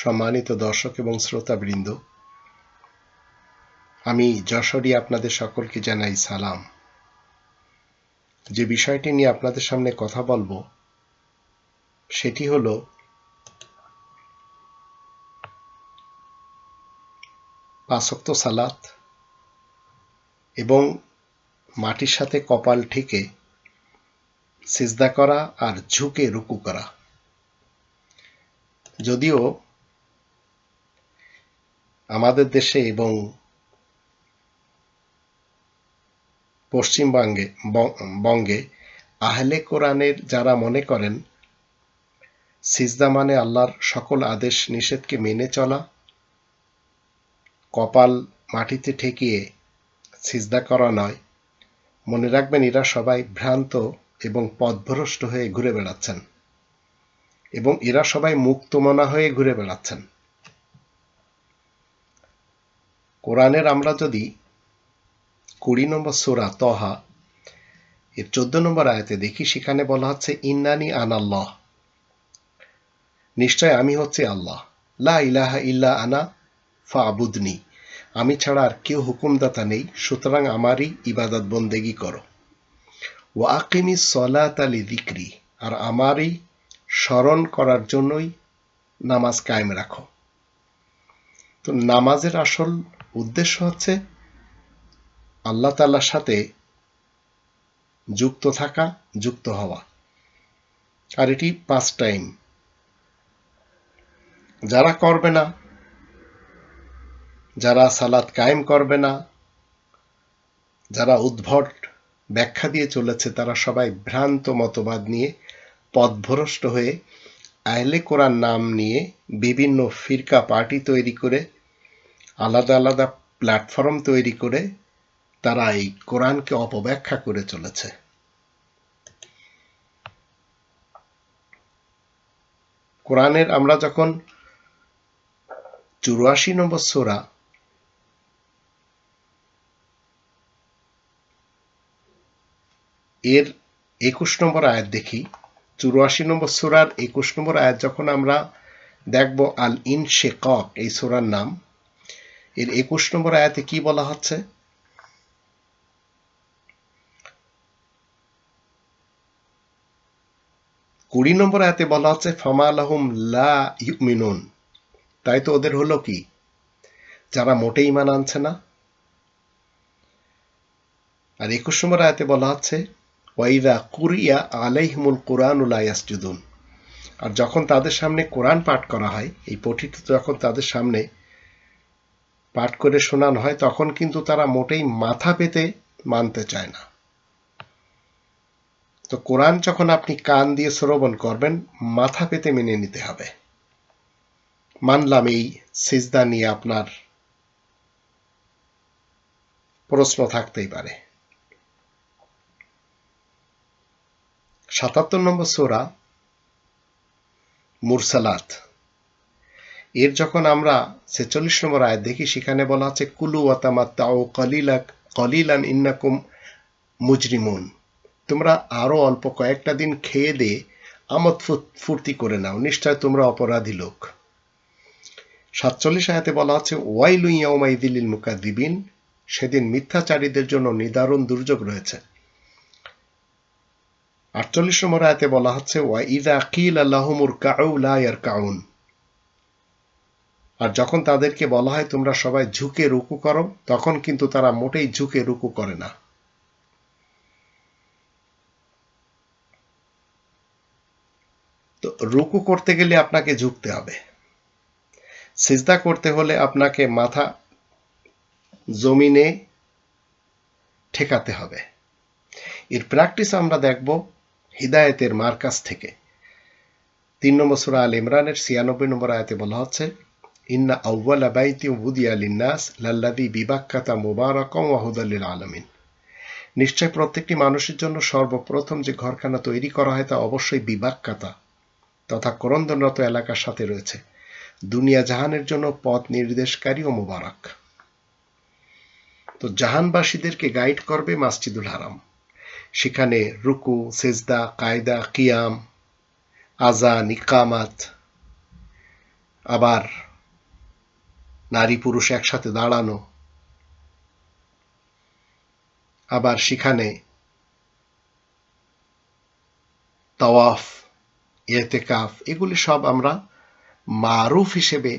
সম্মানিত দর্শক এবং শ্রোতাবৃন্দ, আমি যশোরী আপনাদের সকলকে জানাই সালাম। যে বিষয়টি নিয়ে আপনাদের সামনে কথা বলব, সেটি হলো পাঁচক্ত সালাত এবং মাটির সাথে কপাল ঠেকে সিজদা করা আর ঝুঁকে রুকু করা। যদিও আমাদের দেশে এবং পশ্চিমবঙ্গে, বঙ্গে আহলে কোরআনের যারা মনে করেন, সিজদা মানে আল্লাহর সকল আদেশ নিষেধকে মেনে চলা, কপাল মাটিতে ঠেকিয়ে সিজদা করা নয়। মনে রাখবেন, এরা সবাই ভ্রান্ত এবং পথভ্রষ্ট হয়ে ঘুরে বেড়াচ্ছেন এবং এরা সবাই মুক্তমনা হয়ে ঘুরে বেড়াচ্ছেন। কোরআনের আমরা যদি কুড়ি নম্বর সোরা তহা এর চোদ্দ নম্বর আয়াতে দেখি, সেখানে বলা হচ্ছে, ইন্নানি আনাল্লাহ নিশ্চয় আমি হচ্ছে আল্লাহ। লা ইলাহা ইল্লা আনা ফা আবুদনি আমি ছাড়া আর কেউ হুকুমদাতা নেই, সুতরাং আমারই ইবাদত বন্দেগি করো। ও আকিমি সলাত আলী দিক্রি আর আমারই স্মরণ করার জন্যই নামাজ কায়েম রাখো। তো নামাজের আসল উদ্দেশ্য হচ্ছে আল্লাহ তাল্লার সাথে যুক্ত থাকা, যুক্ত হওয়া। আর এটি পাঁচ টাইম যারা করবে না, যারা সালাত কায়েম করবে না, যারা উদ্ভট ব্যাখ্যা দিয়ে চলেছে, তারা সবাই ভ্রান্ত মতবাদ নিয়ে পথভ্রষ্ট হয়ে আহলে কোরআন নাম নিয়ে বিভিন্ন ফিরকা পার্টি তৈরি করে আলাদা আলাদা প্ল্যাটফর্ম তৈরি করে তারা এই কোরআনকে অপব্যাখ্যা করে চলেছে। কোরআনের আমরা যখন চুরাশি নম্বর সোরা এর একুশ নম্বর আয়াত দেখি, চুরাশি নম্বর সুরার একুশ নম্বর আয়াত যখন আমরা দেখব আল ইন শেকক এই সোরার নাম এর একুশ নম্বর আয়াতে কি বলা হচ্ছে? কুড়ি নম্বর আয়াতে বলা হচ্ছে, ফামা আলহম লা ইউমিনুন। তাই তো ওদের হলো কি? যারা মোটেই ইমান আনছে না। আর একুশ নম্বর আয়াতে বলা হচ্ছে ওয়াইদা কুরিয়া আলাইহিমুল ইয়াসজুদুন। আর যখন তাদের সামনে কোরআন পাঠ করা হয়, এই পঠিত যখন তাদের সামনে পাঠ করে শোনানো হয়, তখন কিন্তু তারা মোটেই মাথা পেতে মানতে চায় না। তো কোরআন যখন আপনি কান দিয়ে শ্রবণ করবেন, মাথা পেতে মেনে নিতে হবে। মানলাম এই সিজদা নিয়ে আপনার প্রশ্ন থাকতেই পারে। সাতাত্তর নম্বর সোরা মুরসালাত। এর যখন আমরা ছেচল্লিশ নম্বর আয় দেখি, সেখানে বলা আছে, কুলু ওয়াতামাত্তা ও কলিলাক, কলিলান ইন্নাকুম মুজরিমুন। তোমরা আরও অল্প কয়েকটা দিন খেয়ে দিয়ে আমদ ফুর্তি করে নাও, নিশ্চয় তোমরা অপরাধী লোক। সাতচল্লিশ আয়াতে বলা আছে, ওয়াইলু ইয়াউমাইদিলিল মুকাদ্দিবিন। সেদিন মিথ্যাচারীদের জন্য নিদারুণ দুর্যোগ রয়েছে। আটচল্লিশ নম্বর আয়তে বলা হচ্ছে ওয়া ইদা কিল আল্লাহমুর কাউ লায়ার কাউন আর যখন তাদেরকে বলা হয়, তোমরা সবাই ঝুঁকে রুকু করো, তখন কিন্তু তারা মোটেই ঝুঁকে রুকু করে না। তো রুকু করতে গেলে আপনাকে ঝুঁকতে হবে। সিজদা করতে হলে আপনাকে মাথা জমিনে ঠেকাতে হবে। এর প্র্যাকটিস আমরা দেখব হিদায়তের মার্কাস থেকে। তিন নম্বর সুরা আল ইমরানের ছিয়ানব্বই নম্বর আয়তে বলা হচ্ছে ইন্না আউ্বাল আবাইতি উবুদিয়া লিন্নাস লাল্লাদি বিবাক্কাতা মুবারকম ওয়াহুদাল্লিল আলমিন নিশ্চয় প্রত্যেকটি মানুষের জন্য সর্বপ্রথম যে ঘরখানা তৈরি করা হয় তা অবশ্যই বিবাক্কাতা তথা করন্দনরত এলাকার সাথে রয়েছে। দুনিয়া জাহানের জন্য পথ নির্দেশকারী ও মুবারক। তো জাহানবাসীদেরকে গাইড করবে মাসজিদুল হারাম। সেখানে রুকু, সেজদা, কায়দা, কিয়াম আজান ইকামাত আবার নারী পুরুষ একসাথে দাঁড়ানো। আবার সেখানে তাওয়াফ এতেকাফ এগুলি সব আমরা মারুফ হিসেবে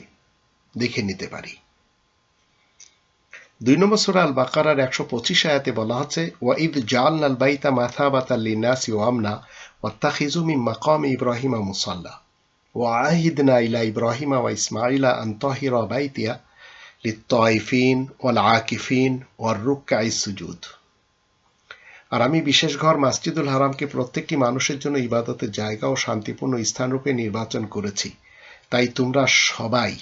দেখে নিতে পারি। দুই নম্বর সুরা আল বাকারার একশো পঁচিশ আয়াতে বলা হচ্ছে ওয়াইদ জাল আল বাইতা মাথা বাতা লিনাসি ওয়ামনা ওয়াত্তাখিজু মিন মাকাম ইব্রাহিমা মুসাল্লা। وعاهدنا إلى إبراهيم وإسماعيل أن طهر بيتي للطائفين والعاكفين والركع السجود আর আমি বিশেষ ঘর মাসজিদুল হারামকে প্রত্যেকটি মানুষের জন্য ইবাদতের জায়গা ও শান্তিপূর্ণ স্থানরূপে নির্বাচন করেছি তাই তোমরা সবাই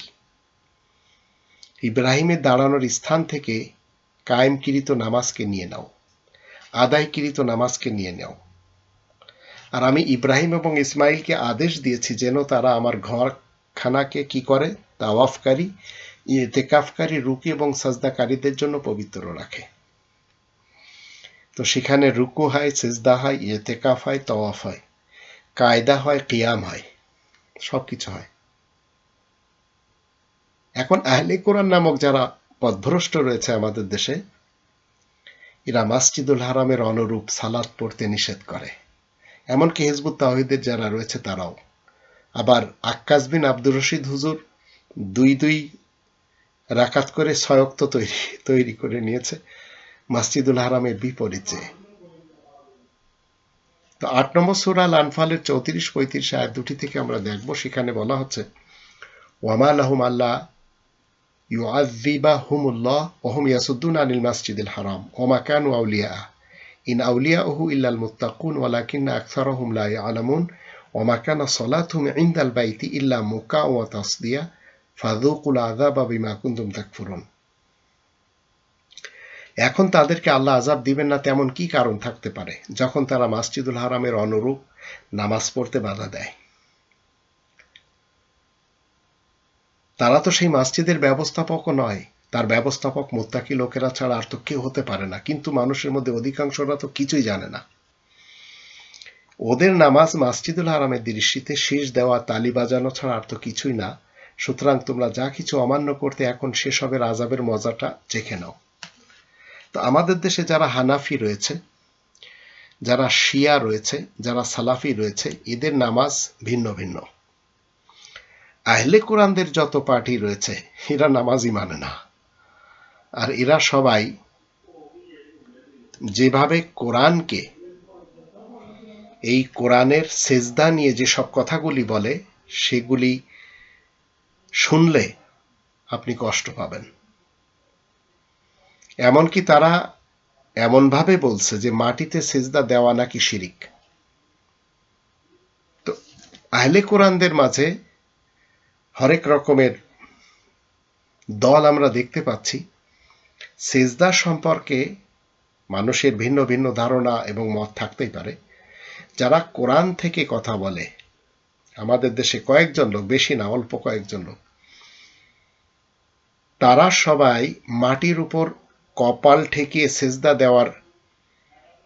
ইব্রাহিমের দাঁড়ানোর স্থান থেকে কায়েমকৃত নামাজকে নিয়ে নাও আদায়কৃত নামাজকে নিয়ে নাও আর আমি ইব্রাহিম এবং ইসমাইলকে আদেশ দিয়েছি যেন তারা আমার ঘর খানাকে কি করে? তাওয়াফকারী, ইতেকাফকারী, রুকি এবং সাজদাকারীদের জন্য পবিত্র রাখে। তো সেখানে রুকু হয়, সেজদা হয়, ইতেকাফ হয়, তওয়াফ হয়, কায়দা হয়, কিয়াম হয় সব কিছু হয়। এখন আহলে কোরআন নামক যারা পথভ্রষ্ট রয়েছে আমাদের দেশে, এরা মাসজিদুল হারামের অনুরূপ সালাদ পড়তে নিষেধ করে। এমনকি হিজবুত তাহিদের যারা রয়েছে তারাও। আবার আক্কাস বিন আব্দুর রশিদ হুজুর দুই দুই রাকাত করে সয়ক্ত তৈরি তৈরি করে নিয়েছে মাসজিদুল হারামের বিপরীতে। তো আট নম্বর সুরাল আনফালের চৌত্রিশ, পঁয়ত্রিশ আয় দুটি থেকে আমরা দেখব। সেখানে বলা হচ্ছে, ওয়ামা আলহম আল্লাহ ইউ আজিবা হুমুল্লাহ ওহম ইয়াসুদ্দিন আনিল মাসজিদুল হারাম, ওমা ওমাকান আউলিয়া ইন আউলিয়াহু ইল্লাল মুত্তাকুন ওয়ালাকিন্না আকসারহুম লা ইয়ালামুন ওয়া মা কানা সলাতুম ইনদাল বাইতি ইল্লা মুকা ওয়া তাসদিয়া ফাযুকুল আযাবা বিমা কুনতুম তাকফুরুন এখন তাদেরকে আল্লাহ আজাব দিবেন না তেমন কি কারণ থাকতে পারে? যখন তারা মসজিদুল হারামের অনুরূপ নামাজ পড়তে বাধা দেয়। তারা তো সেই মসজিদের ব্যবস্থাপক নয়। তার ব্যবস্থাপক, মোত্তাকি লোকেরা ছাড়া আর তো কেউ হতে পারে না। কিন্তু মানুষের মধ্যে অধিকাংশরা তো কিছুই জানে না। ওদের নামাজ মাসজিদুল হারামের দৃষ্টিতে শেষ দেওয়া, তালি বাজানো ছাড়া আর তো কিছুই না। সুতরাং তোমরা যা কিছু অমান্য করতে এখন সেসবের আজাবের মজাটা চেখে নাও। তো আমাদের দেশে যারা হানাফি রয়েছে, যারা শিয়া রয়েছে, যারা সালাফি রয়েছে, এদের নামাজ ভিন্ন ভিন্ন। আহলে কোরআনদের যত পার্টি রয়েছে, এরা নামাজই মানে না। আর এরা সবাই যেভাবে কোরআনকে, এই কোরআনের সেজদা নিয়ে যে সব কথাগুলি বলে, সেগুলি শুনলে আপনি কষ্ট পাবেন। এমনকি তারা এমনভাবে বলছে যে মাটিতে সেজদা দেওয়া নাকি শিরিক। তো আহলে কোরআনদের মাঝে হরেক রকমের দল আমরা দেখতে পাচ্ছি। সেজদা সম্পর্কে মানুষের ভিন্ন ভিন্ন ধারণা এবং মত থাকতেই পারে। যারা কোরআন থেকে কথা বলে, আমাদের দেশে কয়েকজন লোক, বেশি না, অল্প কয়েকজন লোক, তারা সবাই মাটির উপর কপাল ঠেকিয়ে সেজদা দেওয়ার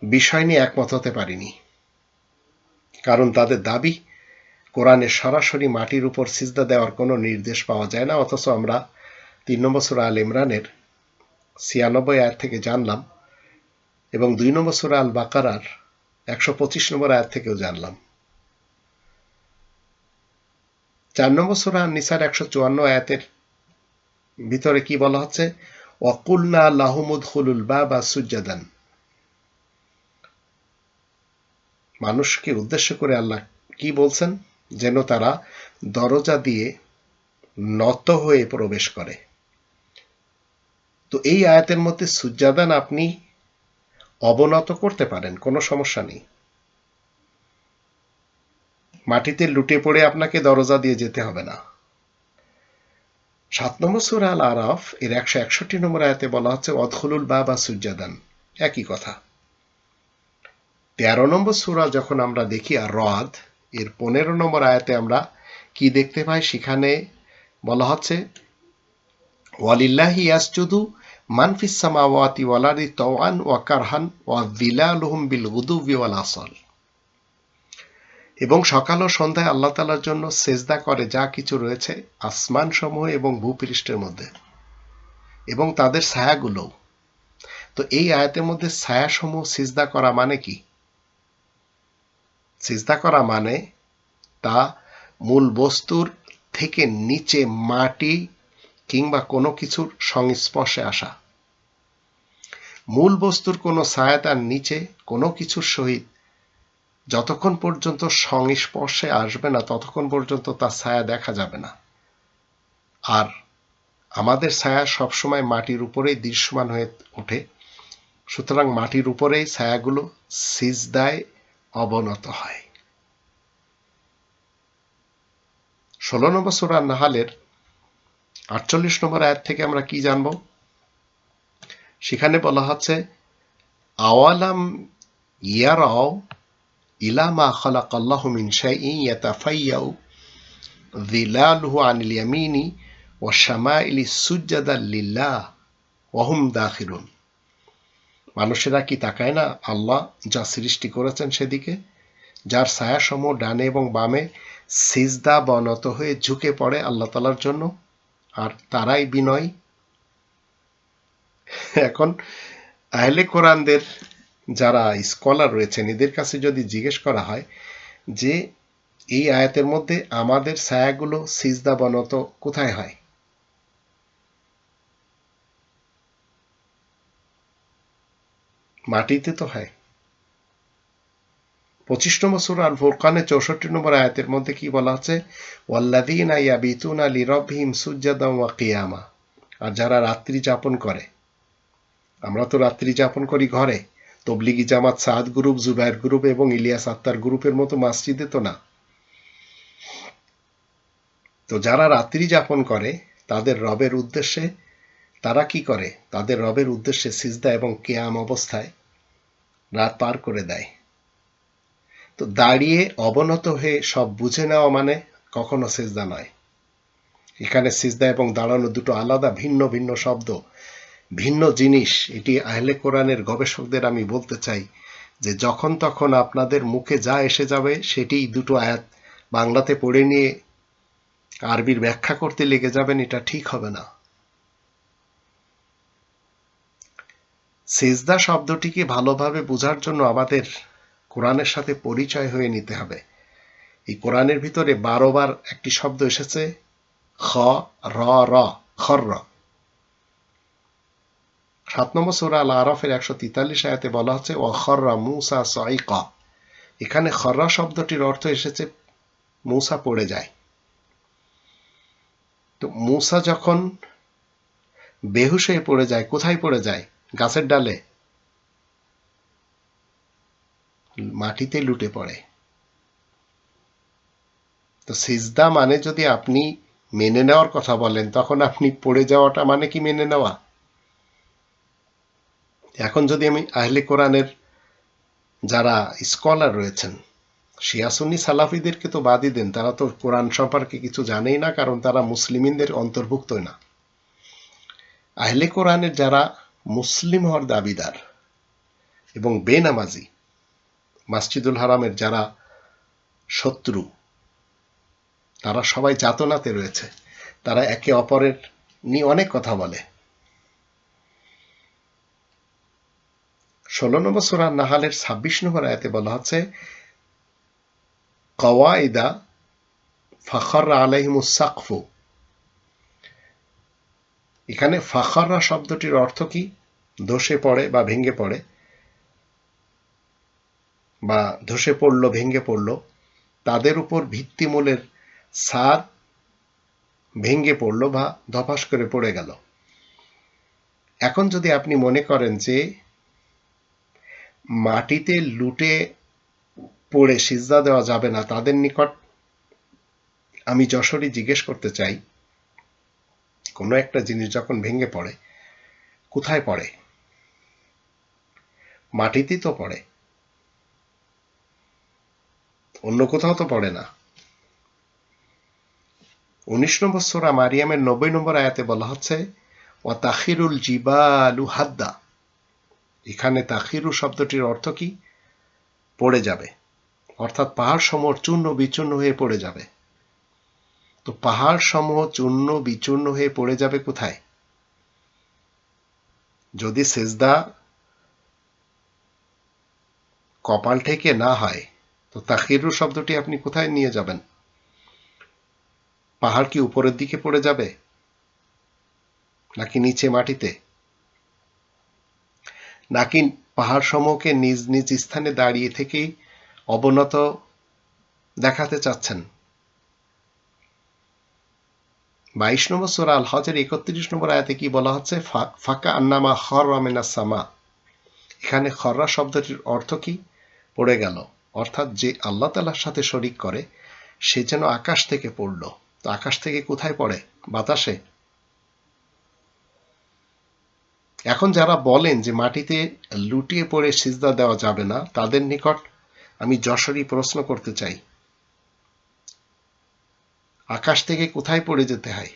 বিষয় নিয়ে একমত হতে পারিনি। কারণ তাদের দাবি, কোরআনে সরাসরি মাটির উপর সিজদা দেওয়ার কোনো নির্দেশ পাওয়া যায় না, অথচ আমরা তিন নম্বর সুরা আল ইমরানের ছিয়ানব্বই আয়াত থেকে জানলাম এবং দুই নম্বর সুরা আল বাকারার একশো পঁচিশ নম্বর আয়াত থেকেও জানলাম। চার নম্বর সুরা নিসার একশো চুয়ান্ন আয়াতের ভিতরে কি বলা হচ্ছে? অকুল্লা লাহমুদ হুলুল বা বা সুজাদান মানুষকে উদ্দেশ্য করে আল্লাহ কি বলছেন? যেন তারা দরজা দিয়ে নত হয়ে প্রবেশ করে। তো এই আয়াতের মধ্যে সুজাদান আপনি অবনত করতে পারেন, কোনো সমস্যা নেই। মাটিতে লুটে পড়ে আপনাকে দরজা দিয়ে যেতে হবে না। সাত নম্বর সুরা আল আরাফ এর একশো একষট্টি নম্বর আয়াতে বলা হচ্ছে বা বা সুজাদান একই কথা। তেরো নম্বর সুরা যখন আমরা দেখি আর রদ এর পনেরো নম্বর আয়াতে আমরা কি দেখতে পাই? সেখানে বলা হচ্ছে, ওয়ালিল্লাহি ইয়াসজুদু মানফিস সামাওয়াতি ওয়ালারি তওয়ান ওয়া কারহান ওয়া যিলালুহুম বিল গুদুবি ওয়াল আসল। এবং সকাল ও সন্ধ্যায় আল্লাহ তালার জন্য সেজদা করে যা কিছু রয়েছে আসমান সমূহ এবং ভূপৃষ্ঠের মধ্যে এবং তাদের ছায়াগুলোও। তো এই আয়াতের মধ্যে ছায়াসমূহ সিজদা করা মানে কি? সিজদা করা মানে তা মূল বস্তুর থেকে নিচে মাটি কিংবা কোনো কিছুর সংস্পর্শে আসা। মূল বস্তুর কোনো ছায়া তার নিচে কোনো কিছুর সহিত যতক্ষণ পর্যন্ত সংস্পর্শে আসবে না, ততক্ষণ পর্যন্ত তার ছায়া দেখা যাবে না। আর আমাদের ছায়া সবসময় মাটির উপরেই দৃশ্যমান হয়ে ওঠে। সুতরাং মাটির উপরেই ছায়াগুলো সিজদায় অবনত হয়। ষোলো নম্বর সুরা নাহালের আটচল্লিশ নম্বর আয়াত থেকে আমরা কি জানব? সেখানে বলা হচ্ছে, আওয়ালাম ইয়ারাও ইলামা খালাক আল্লাহ মিন শাইইন ইয়াতাফাইয়াউ যিলালুহু আনিল ইয়ামিনি ওয়া শামাইলি সুজ্জাদান লিল্লাহ ওয়া হুম দাখিরুন। মানুষেরা কি তাকায় না আল্লাহ যা সৃষ্টি করেছেন সেদিকে? যার ছায়াসমূহ ডানে এবং বামে সিজদা বনত হয়ে ঝুঁকে পড়ে আল্লাহ তালার জন্য। আর তারাই বিনয়। এখন, আহলে কোরআনদের যারা স্কলার রয়েছেন, এদের কাছে যদি জিজ্ঞেস করা হয় যে, এই আয়াতের মধ্যে আমাদের ছায়াগুলো সিজদা বনত কোথায় হয়? মাটিতে তো হয়। পঁচিশ নম্বর সুরা আল ফুরকানে চৌষট্টি নম্বর আয়াতের মধ্যে কি বলা আছে? ওয়াল্লাদিনা ইয়াবিতুনা লিরবহিম সুজ্জাদাম ওয়া কিয়ামা। আর যারা রাত্রি যাপন করে, আমরা তো রাত্রি যাপন করি ঘরে। তবলিগি জামাত সাদ গ্রুপ, জুবাইর গ্রুপ এবং ইলিয়াস আত্মার গ্রুপের মতো মাসজিদে তো না। তো যারা রাত্রি যাপন করে, তাদের রবের উদ্দেশ্যে তারা কি করে? তাদের রবের উদ্দেশ্যে সিজদা এবং কেয়াম অবস্থায় রাত পার করে দেয়। তো দাঁড়িয়ে অবনত হয়ে সব বুঝে নেওয়া মানে কখনো সিজদা নয়। এখানে সিজদা এবং দাঁড়ানো দুটো আলাদা, ভিন্ন ভিন্ন শব্দ। ভিন্ন জিনিস, এটি আহলে কোরআনের গবেষকদের আমি বলতে চাই যে যখন তখন আপনাদের মুখে যা এসে যাবে সেটি দুটো আয়াত বাংলাতে পড়ে নিয়ে আরবির ব্যাখ্যা করতে লেগে যাবেন, এটা ঠিক হবে না। সেজদা শব্দটিকে ভালোভাবে বোঝার জন্য আমাদের কোরআনের সাথে পরিচয় হয়ে নিতে হবে। এই কোরআনের ভিতরে বারো বার একটি শব্দ এসেছে, খ, র র, খর, র। সাত নম্বর সুরা আল আরফের একশো তিতাল্লিশ আয়াতে বলা হচ্ছে ও খররা মুসা ক এখানে খররা শব্দটির অর্থ এসেছে, মুসা পড়ে যায়। তো মুসা যখন বেহুশ হয়ে পড়ে যায়, কোথায় পড়ে যায়? গাছের ডালে? মাটিতে লুটে পড়ে। তো সিজদা মানে যদি আপনি মেনে নেওয়ার কথা বলেন, তখন আপনি পড়ে যাওয়াটা মানে কি মেনে নেওয়া? এখন যদি আমি আহলে কোরআনের যারা স্কলার রয়েছেন শিয়াসুন্নি সালাফিদেরকে তো বাদই দেন, তারা তো কোরআন সম্পর্কে কিছু জানেই না, কারণ তারা মুসলিমদের অন্তর্ভুক্ত না। আহলে কোরআনের যারা মুসলিম হওয়ার দাবিদার এবং বেনামাজি মাসজিদুল হারামের যারা শত্রু, তারা সবাই যাতনাতে রয়েছে। তারা একে অপরের নিয়ে অনেক কথা বলে। ষোলো নম্বর সুরা নাহালের ছাব্বিশ নম্বর আয়াতে বলা হচ্ছে, কওয়াইদা ফখর আলাইহিমুসাকফু এখানে ফাখররা শব্দটির অর্থ কি? দোষে পড়ে বা ভেঙে পড়ে। বা ধসে পড়ল, ভেঙে পড়ল, তাদের উপর ভিত্তিমূলের সাদ ভেঙে পড়ল বা ধপাস করে পড়ে গেল। এখন যদি আপনি মনে করেন যে মাটিতে লুটে পড়ে সিজদা দেওয়া যাবে না, তাদের নিকট আমি যশোরই জিজ্ঞেস করতে চাই, কোনো একটা জিনিস যখন ভেঙে পড়ে, কোথায় পড়ে? মাটিতেই তো পড়ে। অন্য কোথাও তো পড়ে না। উনিশ নম্বর সোরা মারিয়ামের নব্বই নম্বর আয়াতে বলা হচ্ছে ও তাখিরুল জিবালু হাদ্দা। এখানে তাখিরু শব্দটির অর্থ কি? পড়ে যাবে। অর্থাৎ পাহাড় সমূহ চূর্ণ বিচূর্ণ হয়ে পড়ে যাবে। তো পাহাড় সমূহ চূর্ণ বিচূর্ণ হয়ে পড়ে যাবে কোথায়? যদি সেজদা কপাল থেকে না হয় তো তাহিরু শব্দটি আপনি কোথায় নিয়ে যাবেন? পাহাড় কি উপরের দিকে পড়ে যাবে? নাকি নিচে মাটিতে? নাকি পাহাড় সমূহকে নিজ নিজ স্থানে দাঁড়িয়ে থেকেই অবনত দেখাতে চাচ্ছেন? বাইশ নম্বর সোরা আল হজের একত্রিশ নম্বর আয়াতে কি বলা হচ্ছে? ফাঁকা আন্নামা হর রমেনা সামা। এখানে খররা শব্দটির অর্থ কি? পড়ে গেল। অর্থাৎ যে আল্লাহ তালার সাথে শরিক করে, সে যেন আকাশ থেকে পড়ল। তো আকাশ থেকে কোথায় পড়ে? বাতাসে? এখন যারা বলেন যে মাটিতে লুটিয়ে পড়ে সিজদা দেওয়া যাবে না, তাদের নিকট আমি যশোরই প্রশ্ন করতে চাই। আকাশ থেকে কোথায় পড়ে যেতে হয়?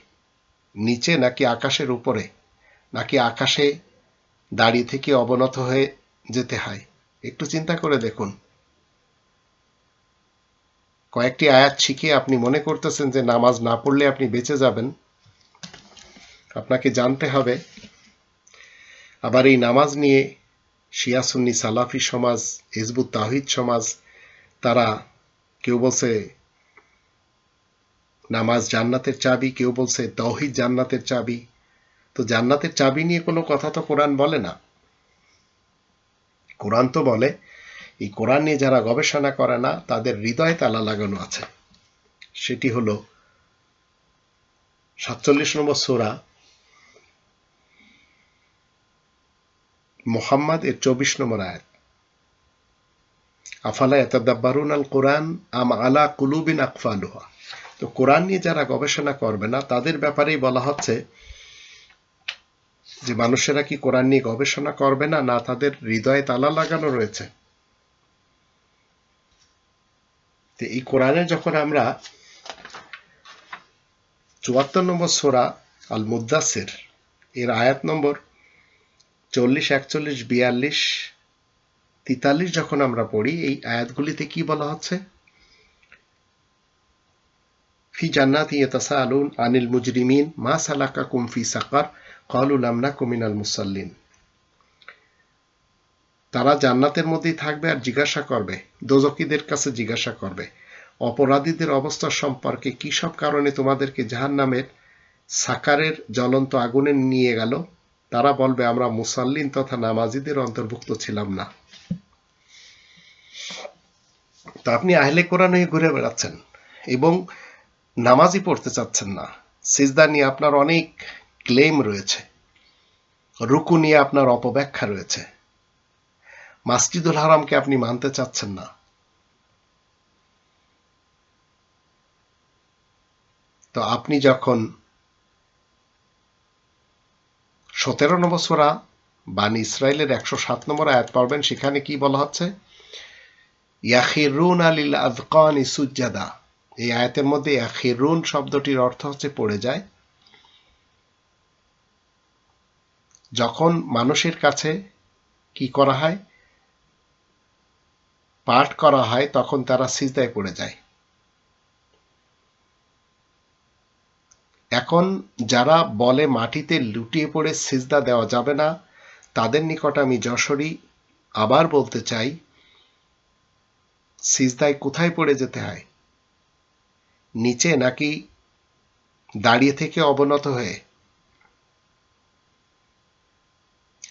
নিচে নাকি আকাশের উপরে? নাকি আকাশে দাঁড়িয়ে থেকে অবনত হয়ে যেতে হয়? একটু চিন্তা করে দেখুন। কয়েকটি আয়াত শিখে আপনি মনে করতেছেন যে নামাজ না পড়লে আপনি বেঁচে যাবেন। আপনাকে জানতে হবে, আবার এই নামাজ নিয়ে শিয়াসুন্নি সালাফি সমাজ, হিজবুত তাহিদ সমাজ, তারা কেউ বলছে নামাজ জান্নাতের চাবি, কেউ বলছে তৌহিদ জান্নাতের চাবি। তো জান্নাতের চাবি নিয়ে কোনো কথা তো কোরআন বলে না। কোরআন তো বলে এই কোরআন নিয়ে যারা গবেষণা করে না, তাদের হৃদয়ে তালা লাগানো আছে। সেটি হলো সাতচল্লিশ নম্বর সোরা। মোহাম্মদ এর চব্বিশ নম্বর আয়াত। আফালা এতাদাব্বারুন আল কোরআন আম আলা কুলুবিন আকফালুহা। তো কোরআন নিয়ে যারা গবেষণা করবে না, তাদের ব্যাপারেই বলা হচ্ছে যে, মানুষেরা কি কোরআন নিয়ে গবেষণা করবে না? না, তাদের হৃদয়ে তালা লাগানো রয়েছে। তো এই কোরআনে যখন আমরা চুয়াত্তর নম্বর সোরা আল মুদাসের এর আয়াত নম্বর চল্লিশ, একচল্লিশ, বিয়াল্লিশ, তিতাল্লিশ যখন আমরা পড়ি, এই আয়াতগুলিতে কি বলা হচ্ছে? ফি জান্নাতি ইয়াতাসাআলুন আনিল মুজরিমিন মা সালাকাকুম ফি সাকার ক্বালু লাম নাকু মিনাল মুসাল্লিন। তারা জান্নাতের মধ্যেই থাকবে আর জিজ্ঞাসা করবে দোজকিদের কাছে জিজ্ঞাসা করবে, অপরাধীদের অবস্থা সম্পর্কে কি সব কারণে তোমাদেরকে জাহান নামের সাকারের জ্বলন্ত আগুনে নিয়ে গেল? তারা বলবে, আমরা মুসাল্লিন তথা নামাজিদের অন্তর্ভুক্ত ছিলাম না। তা আপনি আহলে কোরআন হয়ে ঘুরে বেড়াচ্ছেন এবং নামাজই পড়তে চাচ্ছেন না। সিজদা নিয়ে আপনার অনেক ক্লেম রয়েছে। রুকু নিয়ে আপনার অপব্যাখ্যা রয়েছে। মাসজিদুল হারামকে আপনি মানতে চাচ্ছেন না। তো আপনি যখন সতেরো নম্বর সোরা বানি ইসরায়েলের একশো সাত নম্বর আয়াত পড়বেন, সেখানে কি বলা হচ্ছে? ইয়াখিরুন আলিল আজকান ইসুজ্জাদা এই আয়াতের মধ্যে ইয়াখিরুন শব্দটির অর্থ হচ্ছে পড়ে যায়। যখন মানুষের কাছে কি করা হয়? পাঠ করা হয়, তখন তারা সিজদায় পড়ে যায়। এখন যারা বলে মাটিতে লুটিয়ে পড়ে সিজদা দেওয়া যাবে না, তাদের নিকট আমি যশোরী আবার বলতে চাই, সিজদায় কোথায় পড়ে যেতে হয়? নিচে নাকি দাঁড়িয়ে থেকে অবনত হয়ে?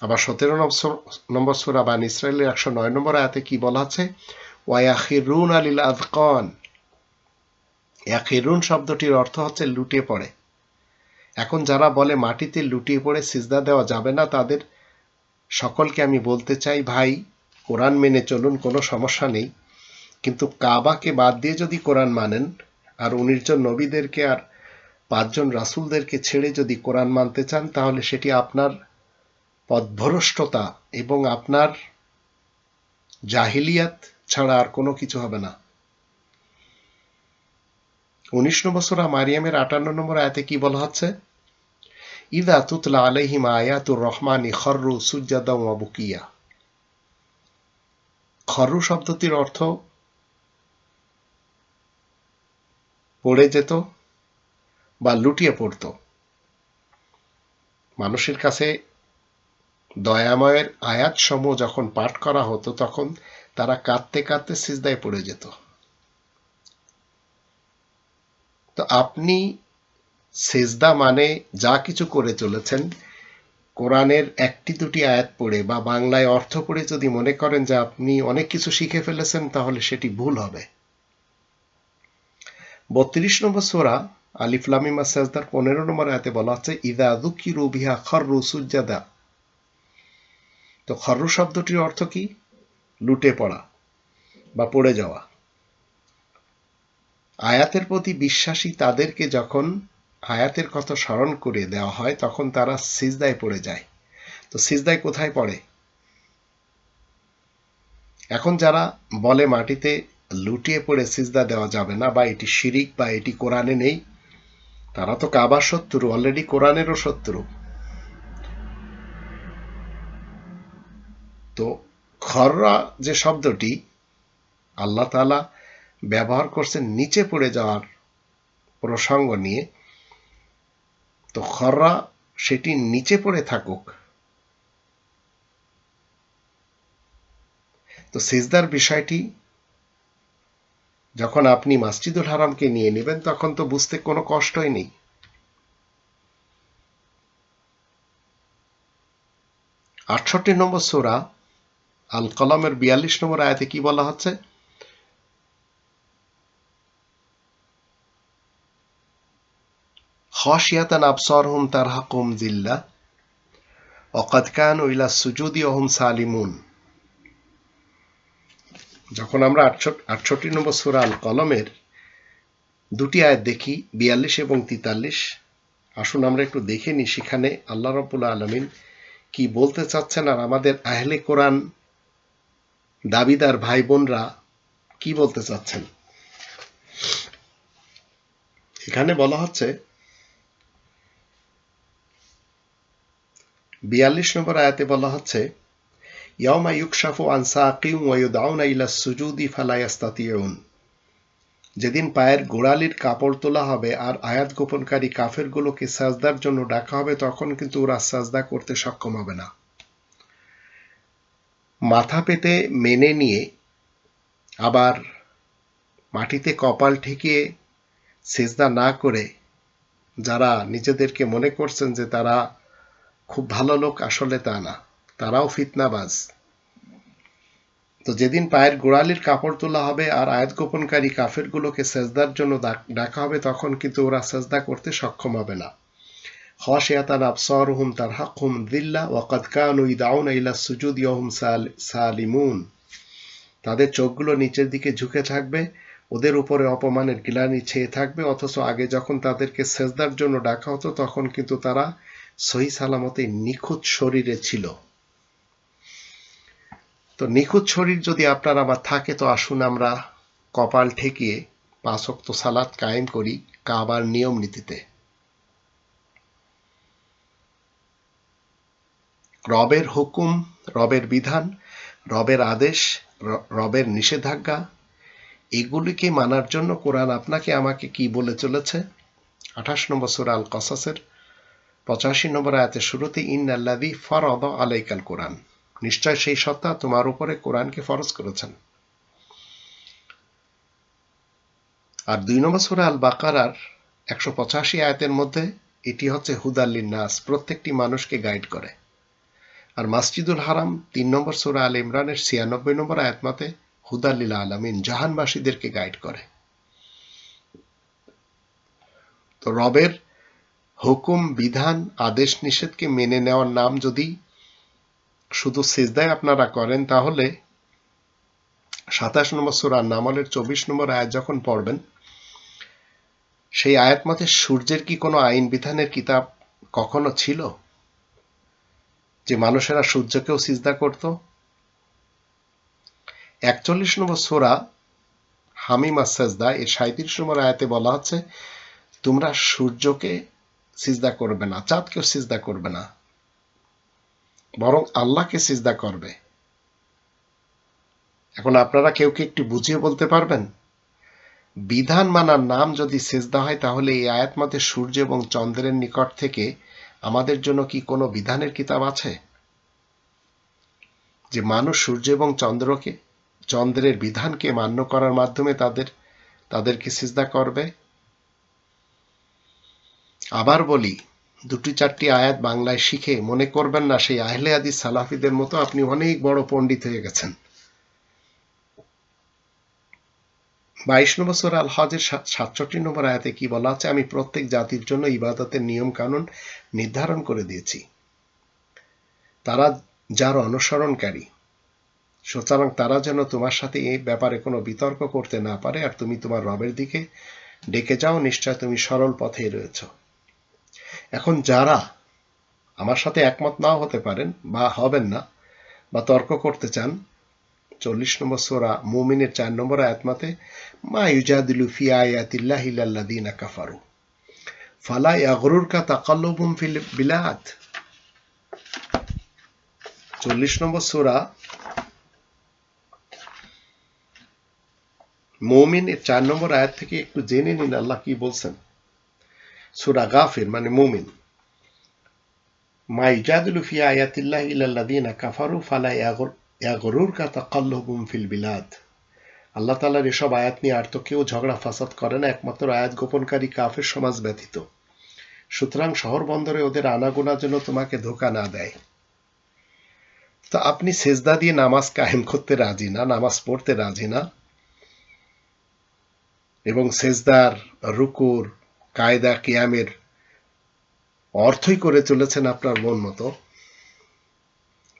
আবার সতেরো নম্বর সুরা বান ইসরায়েলের একশো নয় নম্বর আয়াতে কি বলা আছে? ওয়াখিরুন আলিল আদকন ইয়াখিরুন শব্দটির অর্থ হচ্ছে লুটিয়ে পড়ে। এখন যারা বলে মাটিতে লুটিয়ে পড়ে সিজদা দেওয়া যাবে না, তাদের সকলকে আমি বলতে চাই, ভাই, কোরআন মেনে চলুন, কোনো সমস্যা নেই। কিন্তু কাবাকে বাদ দিয়ে যদি কোরআন মানেন, আর উনিশজন নবীদেরকে আর পাঁচজন রাসুলদেরকে ছেড়ে যদি কোরআন মানতে চান, তাহলে সেটি আপনার পথভ্রষ্টতা এবং আপনার জাহিলিয়াত ছাড়া আর কোনো কিছু হবে না। উনিশ নম্বর সোরা মারিয়ামের আটান্ন নম্বর আয়াতে কি বলা হচ্ছে? ইদা তুতলা আলহিম আয়াতুর রহমানি খর্রু সুজাদা বুকিয়া। খর্রু শব্দটির অর্থ পড়ে যেত বা লুটিয়ে পড়ত। মানুষের কাছে দয়াময়ের আয়াত সমূহ যখন পাঠ করা হতো তখন তারা কাঁদতে কাঁদতে সিজদায় পড়ে যেত। তো আপনি সেজদা মানে যা কিছু করে চলেছেন, কোরআনের একটি দুটি আয়াত পড়ে বা বাংলায় অর্থ পড়ে যদি মনে করেন যে আপনি অনেক কিছু শিখে ফেলেছেন, তাহলে সেটি ভুল হবে। বত্রিশ নম্বর সোরা আলিফলামিমা সেজদার পনেরো নম্বর আয়াতে বলা হচ্ছে ইদা দুঃখী রুবিহা খর্রু সুজাদা তো খর্রু শব্দটির অর্থ কি? লুটে পড়া বা পড়ে যাওয়া। আয়াতের প্রতি বিশ্বাসী তাদেরকে যখন আয়াতের কথা স্মরণ করে দেওয়া হয়, তখন তারা সিজদায় পড়ে যায়। তো সিজদায় কোথায় পড়ে? এখন যারা বলে মাটিতে লুটিয়ে পড়ে সিজদা দেওয়া যাবে না, বা এটি শিরিক বা এটি কোরআনে নেই, তারা তো কাবার শত্রু, অলরেডি কোরআনেরও শত্রু। তো খররা যে শব্দটি আল্লাহ তালা ব্যবহার করছেন নিচে পড়ে যাওয়ার প্রসঙ্গ নিয়ে, তো খররা সেটি নিচে পড়ে থাকুক। তো সিজদার বিষয়টি, যখন আপনি মাসজিদুল হারামকে নিয়ে নেবেন, তখন তো বুঝতে কোনো কষ্টই নেই। আটষট্টি নম্বর সোরা আল কলমের বিয়াল্লিশ নম্বর আয়াতে কি বলা হচ্ছে? যখন আমরা আটষট্টি নম্বর সুরা আল কলমের দুটি আয়াত দেখি, বিয়াল্লিশ এবং তিতাল্লিশ, আসুন আমরা একটু দেখে নিই সেখানে আল্লাহ রবুল আলমিন কি বলতে চাচ্ছেন আর আমাদের আহলে কোরআন দাবিদার ভাই বোনরা কি বলতে চাচ্ছেন? এখানে বলা হচ্ছে, বিয়াল্লিশ নম্বর আয়াতে বলা হচ্ছে, ইয়াউমা ইউকশাফু আন সাকিম ওয়ায়ুদাউনা ইলা সুজুদি যেদিন পায়ের গোড়ালির কাপড় তোলা হবে আর আয়াত গোপনকারী কাফেরগুলোকে সাজদার জন্য ডাকা হবে, তখন কিন্তু ওরা সাজদা করতে সক্ষম হবে না। মাথা পেতে মেনে নিয়ে আবার মাটিতে কপাল ঠেকিয়ে সেজদা না করে যারা নিজেদেরকে মনে করছেন যে তারা খুব ভালো লোক, আসলে তা না। তারাও ফিতনাবাজ। তো যেদিন পায়ের গোড়ালির কাপড় তোলা হবে আর আয়াত গোপনকারী কাফেরগুলোকে সেজদার জন্য ডাকা হবে, তখন কিন্তু ওরা সেজদা করতে সক্ষম হবে না। খশিয়াতান আবসারহুম তারহাকুম দিল্লা ওয়াকাদ কানু ইদাউনা ইলা সুজুদ ইয়াহুম সালিমুন তাদের চোখগুলো নিচের দিকে ঝুঁকে থাকবে, ওদের উপরে অপমানের গিলানি ছেয়ে থাকবে, অথচ আগে যখন তাদেরকে সেজদার জন্য ডাকা হতো, তখন কিন্তু তারা সহি সালামতে নিখুঁত শরীরে ছিল। তো নিখুঁত শরীর যদি আপনার আবার থাকে, তো আসুন আমরা কপাল ঠেকিয়ে পাঁচক্ত সালাদ কায়েম করি কাবার নিয়ম নীতিতে। রবের হুকুম, রবের বিধান, রবের আদেশ রবের নিষেধাজ্ঞা, এগুলিকে মানার জন্য কোরআন আপনাকে আমাকে কি বলে চলেছে? আঠাশ নম্বর সুরা আল কসাসের পঁচাশি নম্বর আয়াতের শুরুতে ইন আল্লাদি ফরদ আলাইকাল কোরআন। নিশ্চয় সেই সত্তা তোমার উপরে কোরআনকে ফরজ করেছেন। আর দুই নম্বর সুরা আল বাকারার একশো পঁচাশি আয়াতের মধ্যে, এটি হচ্ছে হুদাল্লিন নাস প্রত্যেকটি মানুষকে গাইড করে। আর মাসজিদুল হারাম তিন নম্বর সুরা আল ইমরানের ছিয়ানব্বই নম্বর আয়াত মতে হুদাল্লিল আলমিন, জাহানবাসীদেরকে গাইড করে। তো রবের হুকুম, বিধান, আদেশ, নিষেধকে মেনে নেওয়ার নাম যদি শুধু সেজদায় আপনারা করেন, তাহলে সাতাশ নম্বর সুরা নামলের চব্বিশ নম্বর আয়াত যখন পড়বেন, সেই আয়াত মতে সূর্যের কি কোনো আইন বিধানের কিতাব কখনো ছিল? যে মানুষেরা সূর্যকেও সিজদা করত। একচল্লিশ নম্বর সোরা হামিম আসাজদা এর সাঁত্রিশ নম্বর আয়াতে বলা হচ্ছে, তোমরা সূর্যকে সিজদা করবে না, চাঁদকেও সিজদা করবে না, বরং আল্লাহকে সিজদা করবে। এখন আপনারা কেউ কি একটু বুঝিয়ে বলতে পারবেন? বিধান মানার নাম যদি সেজদা হয়, তাহলে এই আয়াত মতে সূর্য এবং চন্দ্রের নিকট থেকে আমাদের জন্য কি কোনো বিধানের কিতাব আছে? যে মানুষ সূর্য এবং চন্দ্রকে, চন্দ্রের বিধানকে মান্য করার মাধ্যমে তাদের, তাদেরকে সিজদা করবে? আবার বলি, দুটি চারটি আয়াত বাংলায় শিখে মনে করবেন না, সেই আহলে আদি সালাফিদের মতো আপনি অনেক বড় পণ্ডিত হয়ে গেছেন। বাইশ নম্বর সোরা আল হজের সাতষট্টি নম্বর আয়াতে কি বলা আছে? আমি প্রত্যেক জাতির জন্য ইবাদতের নিয়ম কানুন নির্ধারণ করে দিয়েছি। তারা যার অনুসরণকারী, সুতরাং তারা যেন তোমার সাথে এই ব্যাপারে কোনো বিতর্ক করতে না পারে, আর তুমি তোমার রবের দিকে ডেকে যাও, নিশ্চয় তুমি সরল পথেই রয়েছ। এখন যারা আমার সাথে একমত নাও হতে পারেন বা হবেন না বা তর্ক করতে চান চল্লিশ নম্বর সোরা মুমিনের চার নম্বর আয়াতমাতে মা ইউজাদিলু ফি কাফারু, ফালা ইয়াগরুরকা তাকাল্লুবুম ফিল বিলাদ। চল্লিশ নম্বর সোরা মৌমিন এর চার নম্বর আয়াত থেকে একটু জেনে নিন আল্লাহ কি বলছেন। সুরা গাফির মানে মৌমিন। মা ইজাদুলু আয়াতিল্লাহ ইল্লাল্লাযীনা কাফারু, ফালা ইয়াগরুরকা ফিল বিলাদ। আল্লাহ তাআলার এসব আয়াত নিয়ে আর তো কেউ ঝগড়া ফাসাদ করে না, একমাত্র আয়াত গোপনকারী কাফের সমাজ সুতরাং শহর বন্দরে ওদের তোমাকে ধোকা না দেয়। তো আপনি সেজদা দিয়ে নামাজ কায়েম করতে রাজি না, নামাজ পড়তে রাজি না? এবং সেজদার রুকুর, কায়দা, কিয়ামের অর্থই করে চলেছেন আপনার মন মতো?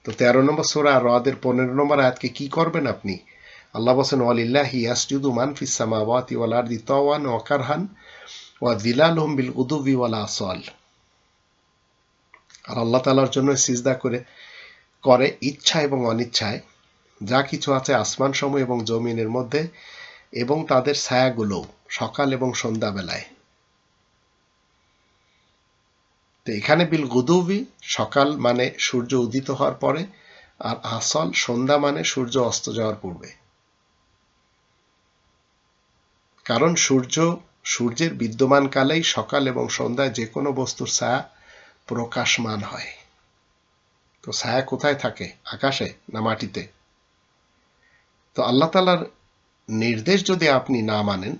তো তেরো নম্বর সোরা রদের পনেরো নম্বর আয়াতকে কি করবেন আপনি? আল্লাহ বসেন ওয়ালিল্লাহ ইয়াসজুদু মান ফিস সামাওয়াতি ওয়াল আরদি তাওয়ান ওয়া কারহান ওয়া যিলালহুম বিল উদুবি ওয়াল আসল। আর আল্লাহ তাআলার জন্য সিজদা করে করে ইচ্ছা এবং অনিচ্ছায় যা কিছু আছে আসমান সমূহ এবং জমিনের মধ্যে এবং তাদের ছায়াগুলো সকাল এবং সন্ধ্যাবেলায়। তো এখানে বিল গুদুবি, সকাল মানে সূর্য উদিত হওয়ার পরে, আর আসল সন্ধ্যা মানে সূর্য অস্ত যাওয়ার পূর্বে। কারণ সূর্য, সূর্যের বিদ্যমান কালেই সকাল এবং সন্ধ্যায় যে কোনো বস্তুর ছায়া প্রকাশমান হয়। তো ছায়া কোথায় থাকে? আকাশে না মাটিতে? তো আল্লাহ তালার নির্দেশ যদি আপনি না মানেন,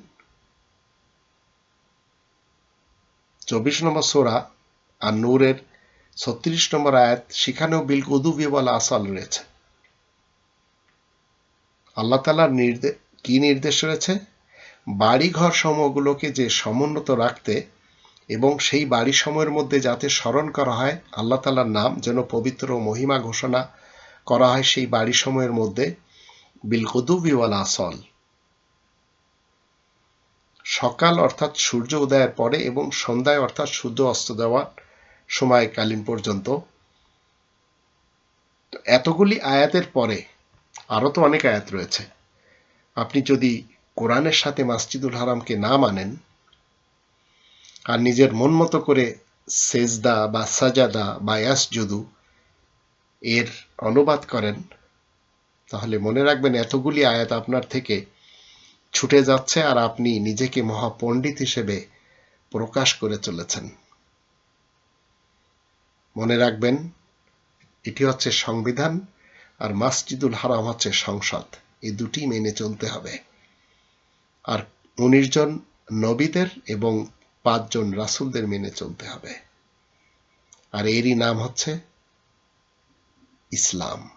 চব্বিশ নম্বর সোরা আর নূরের ছত্রিশ নম্বর আয়াত, সেখানেও বিল উদুবি বলা আসল রয়েছে। আল্লাহ তালার নির্দেশ কি নির্দেশ রয়েছে? বাড়িঘর সমূহগুলোকে যে সমুন্নত রাখতে এবং সেই বাড়ি সময়ের মধ্যে যাতে স্মরণ করা হয়, আল্লাহ তালার নাম যেন পবিত্র মহিমা ঘোষণা করা হয় সেই বাড়ি সময়ের মধ্যে বিল কুদুবিওয়াল আসল সকাল অর্থাৎ সূর্য উদয়ের পরে এবং সন্ধ্যায় অর্থাৎ সূর্য অস্ত দেওয়ার সময়কালীন পর্যন্ত। এতগুলি আয়াতের পরে আরও তো অনেক আয়াত রয়েছে। আপনি যদি কোরআনের সাথে মাসজিদুল হারামকে না মানেন আর নিজের মন মতো করে সেজদা বা সাজাদা বা ইয়াসজুদু এর অনুবাদ করেন, তাহলে মনে রাখবেন এতগুলি আয়াত আপনার থেকে ছুটে যাচ্ছে আর আপনি নিজেকে মহাপণ্ডিত হিসেবে প্রকাশ করে চলেছেন। মনে রাখবেন, এটি হচ্ছে সংবিধান আর মাসজিদুল হারাম হচ্ছে সংসদ। এই দুটি মেনে চলতে হবে। আর উনিশ জন নবীদের এবং পাঁচজন রাসুলদের মেনে চলতে হবে। আর এরই নাম হচ্ছে ইসলাম।